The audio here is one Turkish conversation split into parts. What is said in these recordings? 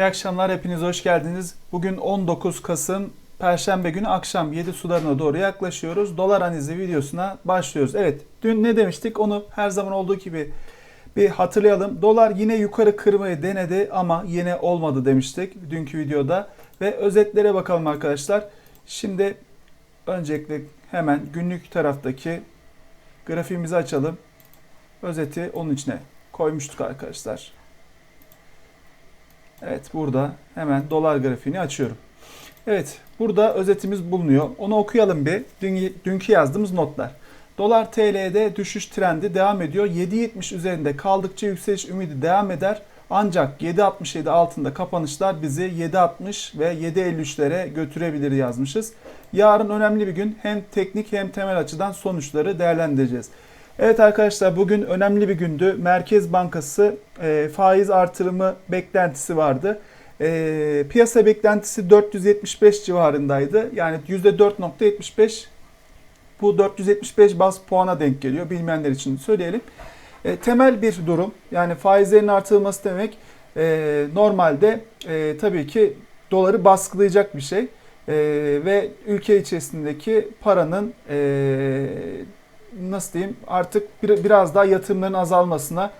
İyi akşamlar, hepiniz hoş geldiniz. Bugün 19 Kasım Perşembe günü akşam 7 sularına doğru yaklaşıyoruz. Dolar analizi videosuna başlıyoruz. Evet, dün ne demiştik onu her zaman olduğu gibi bir hatırlayalım. Dolar yine yukarı kırmayı denedi ama yine olmadı demiştik dünkü videoda. Ve özetlere bakalım arkadaşlar. Şimdi öncelikle hemen günlük taraftaki grafiğimizi açalım. Özeti onun içine koymuştuk arkadaşlar. Evet burada hemen dolar grafiğini açıyorum. Evet burada özetimiz bulunuyor. Onu okuyalım bir. Dün, dünkü yazdığımız notlar. Dolar TL'de düşüş trendi devam ediyor. 7.70 üzerinde kaldıkça yükseliş ümidi devam eder. Ancak 7.67 altında kapanışlar bizi 7.60 ve 7.53'lere götürebilir yazmışız. Yarın önemli bir gün. Hem teknik hem temel açıdan sonuçları değerlendireceğiz. Evet arkadaşlar bugün önemli bir gündü. Merkez Bankası e, faiz artırımı beklentisi vardı. E, piyasa beklentisi 475 civarındaydı. Yani %4.75 bu 475 bas puana denk geliyor. Bilmeyenler için söyleyelim. E, temel bir durum. Yani faizlerin artırılması demek e, normalde e, tabii ki doları baskılayacak bir şey. E, ve ülke içerisindeki paranın e, nasıl diyeyim artık bir, biraz daha yatırımların azalmasına,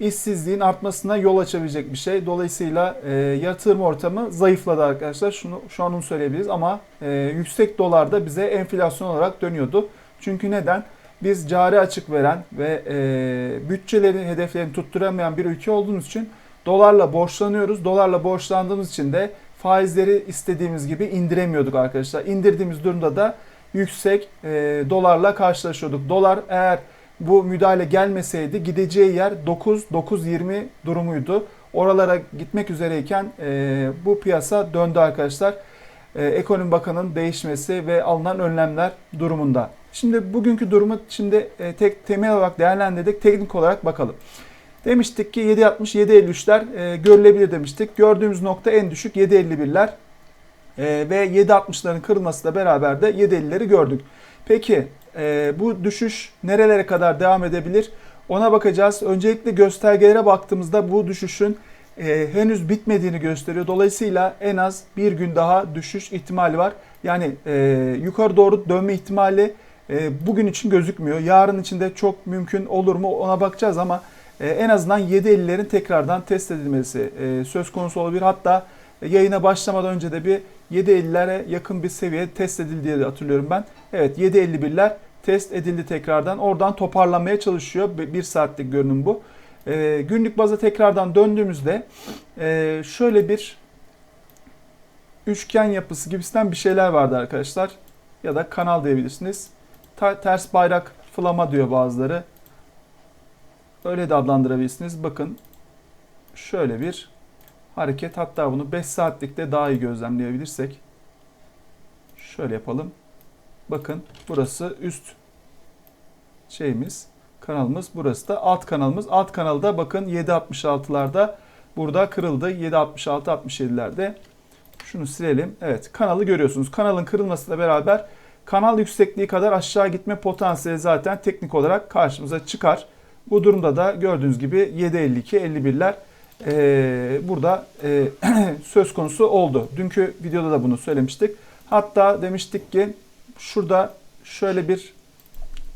işsizliğin artmasına yol açabilecek bir şey. Dolayısıyla e, yatırım ortamı zayıfladı arkadaşlar. Şunu şu an onu söyleyebiliriz ama e, yüksek dolarda bize enflasyon olarak dönüyordu. Çünkü neden? Biz cari açık veren ve e, bütçeleri, hedeflerini tutturamayan bir ülke olduğumuz için dolarla borçlanıyoruz. Dolarla borçlandığımız için de faizleri istediğimiz gibi indiremiyorduk arkadaşlar. İndirdiğimiz durumda da yüksek e, dolarla karşılaşıyorduk. Dolar eğer bu müdahale gelmeseydi gideceği yer 9-9.20 durumuydu. Oralara gitmek üzereyken e, bu piyasa döndü arkadaşlar. E, Ekonomi Bakanı'nın değişmesi ve alınan önlemler durumunda. Şimdi bugünkü durumu şimdi e, tek temel olarak değerlendirdik. Teknik olarak bakalım. Demiştik ki 7.60 7.53'ler e, görülebilir demiştik. Gördüğümüz nokta en düşük 7.51'ler. E, ve 7.60'ların kırılmasıyla beraber de 7.50'leri gördük. Peki e, bu düşüş nerelere kadar devam edebilir? Ona bakacağız. Öncelikle göstergelere baktığımızda bu düşüşün e, henüz bitmediğini gösteriyor. Dolayısıyla en az bir gün daha düşüş ihtimali var. Yani e, yukarı doğru dönme ihtimali bugün için gözükmüyor. Yarın için de çok mümkün olur mu ona bakacağız ama en azından 7.50'lerin tekrardan test edilmesi söz konusu olabilir. Hatta yayına başlamadan önce de bir 7.50'lere yakın bir seviye test edildi diye hatırlıyorum ben. Evet 7.51'ler test edildi tekrardan. Oradan toparlanmaya çalışıyor. Bir saatlik görünüm bu. E, günlük baza tekrardan döndüğümüzde e, şöyle bir üçgen yapısı gibisinden bir şeyler vardı arkadaşlar. Ya da kanal diyebilirsiniz. Ta, ters bayrak flama diyor bazıları. Öyle de adlandırabilirsiniz. Bakın şöyle bir hareket. Hatta bunu 5 saatlikte daha iyi gözlemleyebilirsek. Şöyle yapalım. Bakın burası üst şeyimiz, kanalımız. Burası da alt kanalımız. Alt kanalda bakın 7.66'larda burada kırıldı. 7.66-67'lerde. Şunu silelim. Evet kanalı görüyorsunuz. Kanalın kırılmasıyla beraber kanal yüksekliği kadar aşağı gitme potansiyeli zaten teknik olarak karşımıza çıkar. Bu durumda da gördüğünüz gibi 7.52-51'ler e, burada e, söz konusu oldu. Dünkü videoda da bunu söylemiştik. Hatta demiştik ki şurada şöyle bir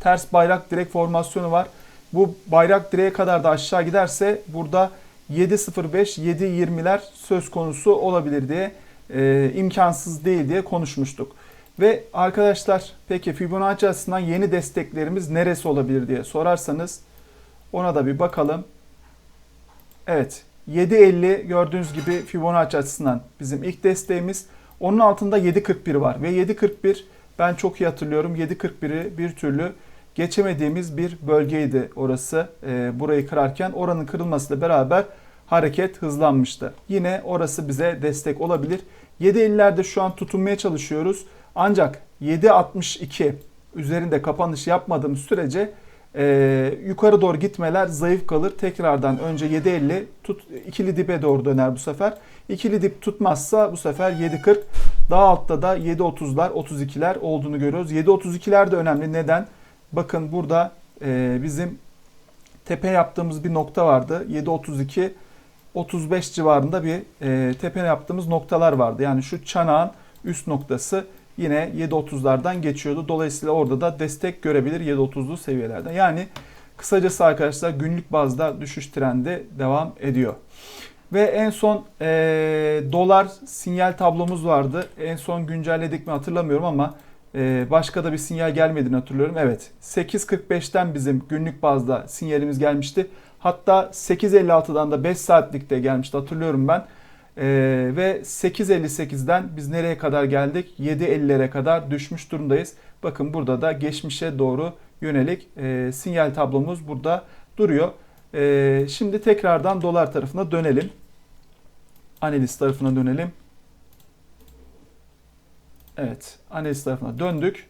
ters bayrak direk formasyonu var. Bu bayrak direğe kadar da aşağı giderse burada 7.05 7.20'ler söz konusu olabilir diye e, imkansız değil diye konuşmuştuk. Ve arkadaşlar peki Fibonacci açısından yeni desteklerimiz neresi olabilir diye sorarsanız ona da bir bakalım. Evet 7.50 gördüğünüz gibi Fibonacci açısından bizim ilk desteğimiz. Onun altında 7.41 var ve 7.41 ben çok iyi hatırlıyorum 7.41'i bir türlü geçemediğimiz bir bölgeydi orası. E, burayı kırarken oranın kırılmasıyla beraber hareket hızlanmıştı. Yine orası bize destek olabilir. 7.50'lerde şu an tutunmaya çalışıyoruz. Ancak 7.62 üzerinde kapanış yapmadığımız sürece e, yukarı doğru gitmeler zayıf kalır. Tekrardan önce 7.50 tut, ikili dibe doğru döner bu sefer. İkili dip tutmazsa bu sefer 7.40 daha altta da 7.30'lar 32'ler olduğunu görüyoruz. 7.32'ler de önemli. Neden? Bakın burada e, bizim tepe yaptığımız bir nokta vardı. 7.32 35 civarında bir e, tepe yaptığımız noktalar vardı. Yani şu çanağın üst noktası yine 7.30'lardan geçiyordu. Dolayısıyla orada da destek görebilir 7.30'lu seviyelerden. Yani kısacası arkadaşlar günlük bazda düşüş trendi devam ediyor. Ve en son e, dolar sinyal tablomuz vardı. En son güncelledik mi hatırlamıyorum ama e, başka da bir sinyal gelmediğini hatırlıyorum. Evet 8.45'ten bizim günlük bazda sinyalimiz gelmişti. Hatta 8.56'dan da 5 saatlikte gelmişti hatırlıyorum ben. E, ve 8.58'den biz nereye kadar geldik? 7.50'lere kadar düşmüş durumdayız. Bakın burada da geçmişe doğru yönelik e, sinyal tablomuz burada duruyor. E, şimdi tekrardan dolar tarafına dönelim. Analiz tarafına dönelim. Evet, analiz tarafına döndük.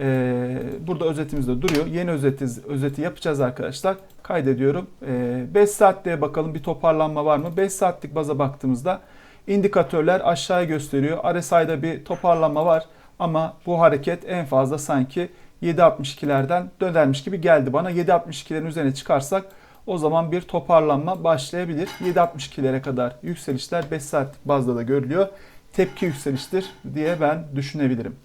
Ee, burada özetimiz de duruyor. Yeni özeti, özeti yapacağız arkadaşlar. Kaydediyorum. Ee, 5 saatliğe bakalım bir toparlanma var mı? 5 saatlik baza baktığımızda indikatörler aşağıya gösteriyor. RSI'da bir toparlanma var. Ama bu hareket en fazla sanki 7.62'lerden dönermiş gibi geldi bana. 7.62'lerin üzerine çıkarsak o zaman bir toparlanma başlayabilir. 7.62'lere kadar yükselişler 5 saatlik bazda da görülüyor. Tepki yükseliştir diye ben düşünebilirim.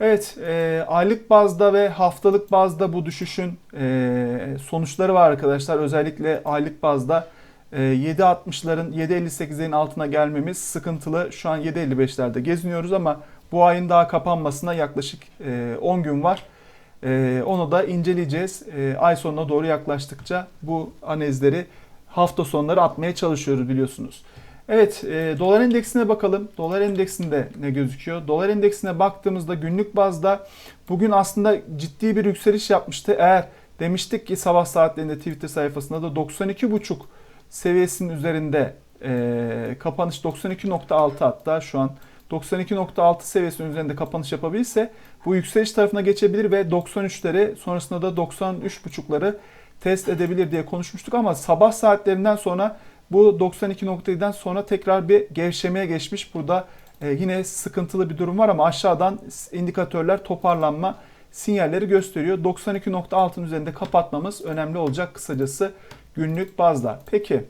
Evet, e, aylık bazda ve haftalık bazda bu düşüşün e, sonuçları var arkadaşlar. Özellikle aylık bazda e, 7.60'ların 7.58'lerin altına gelmemiz sıkıntılı. Şu an 7.55'lerde geziniyoruz ama bu ayın daha kapanmasına yaklaşık e, 10 gün var. E, onu da inceleyeceğiz. E, ay sonuna doğru yaklaştıkça bu analizleri hafta sonları atmaya çalışıyoruz biliyorsunuz. Evet, e, dolar endeksine bakalım. Dolar endeksinde ne gözüküyor? Dolar endeksine baktığımızda günlük bazda bugün aslında ciddi bir yükseliş yapmıştı. Eğer demiştik ki sabah saatlerinde Twitter sayfasında da 92,5 seviyesinin üzerinde e, kapanış 92.6 hatta şu an 92.6 seviyesinin üzerinde kapanış yapabilirse bu yükseliş tarafına geçebilir ve 93'leri sonrasında da 93.5'ları test edebilir diye konuşmuştuk ama sabah saatlerinden sonra bu 92 noktaydan sonra tekrar bir gevşemeye geçmiş. Burada e, yine sıkıntılı bir durum var ama aşağıdan indikatörler toparlanma sinyalleri gösteriyor. 92.6'ın üzerinde kapatmamız önemli olacak kısacası günlük bazda. Peki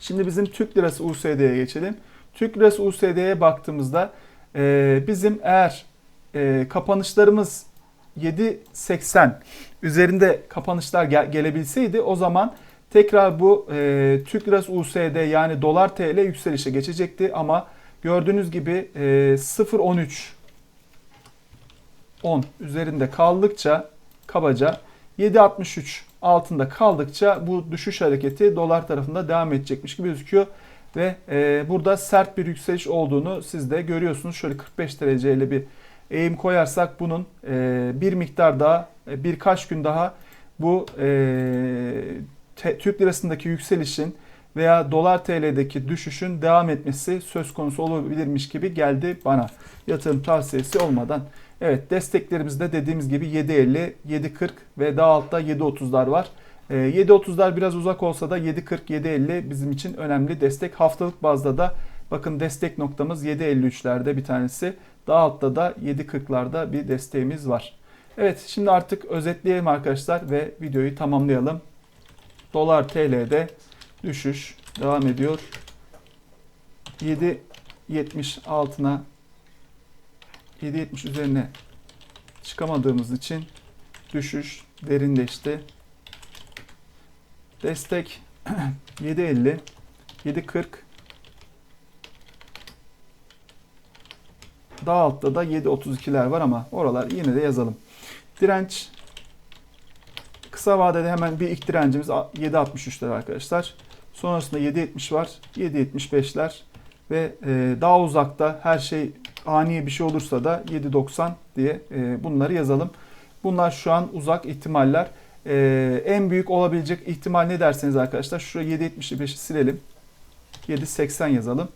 şimdi bizim Türk Lirası USD'ye geçelim. Türk Lirası USD'ye baktığımızda e, bizim eğer e, kapanışlarımız 7.80 üzerinde kapanışlar gel- gelebilseydi o zaman tekrar bu e, Türk Lirası USD yani dolar TL yükselişe geçecekti ama gördüğünüz gibi e, 0.13 10 üzerinde kaldıkça kabaca 7.63 altında kaldıkça bu düşüş hareketi dolar tarafında devam edecekmiş gibi gözüküyor. Ve e, burada sert bir yükseliş olduğunu siz de görüyorsunuz. Şöyle 45 dereceyle bir eğim koyarsak bunun e, bir miktar daha e, birkaç gün daha bu e, Türk lirasındaki yükselişin veya dolar TL'deki düşüşün devam etmesi söz konusu olabilirmiş gibi geldi bana. Yatırım tavsiyesi olmadan. Evet desteklerimizde dediğimiz gibi 7.50, 7.40 ve daha altta 7.30'lar var. 7.30'lar biraz uzak olsa da 7.40, 7.50 bizim için önemli destek. Haftalık bazda da bakın destek noktamız 7.53'lerde bir tanesi. Daha altta da 7.40'larda bir desteğimiz var. Evet şimdi artık özetleyelim arkadaşlar ve videoyu tamamlayalım. Dolar TL'de düşüş devam ediyor. 7.70 altına 7.70 üzerine çıkamadığımız için düşüş derinleşti. Destek 7.50 7.40 Daha altta da 7.32'ler var ama oralar yine de yazalım. Direnç kısa vadede hemen bir ilk direncimiz 7.63'ler arkadaşlar. Sonrasında 7.70 var. 7.75'ler ve e, daha uzakta her şey ani bir şey olursa da 7.90 diye e, bunları yazalım. Bunlar şu an uzak ihtimaller. E, en büyük olabilecek ihtimal ne derseniz arkadaşlar şuraya 7.75'i silelim. 7.80 yazalım.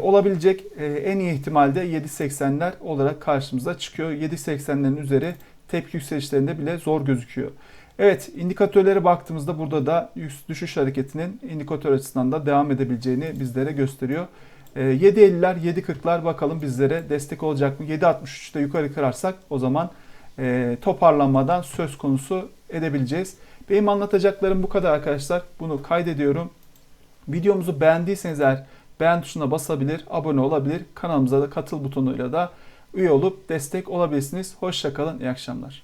Olabilecek en iyi ihtimalde 7.80'ler olarak karşımıza çıkıyor. 7.80'lerin üzeri tepki yükselişlerinde bile zor gözüküyor. Evet indikatörlere baktığımızda burada da düşüş hareketinin indikatör açısından da devam edebileceğini bizlere gösteriyor. 7.50'ler 7.40'lar bakalım bizlere destek olacak mı? 7.63'te yukarı kırarsak o zaman e, toparlanmadan söz konusu edebileceğiz. Benim anlatacaklarım bu kadar arkadaşlar. Bunu kaydediyorum. Videomuzu beğendiyseniz eğer beğen tuşuna basabilir, abone olabilir. Kanalımıza da katıl butonuyla da üye olup destek olabilirsiniz. Hoşçakalın, iyi akşamlar.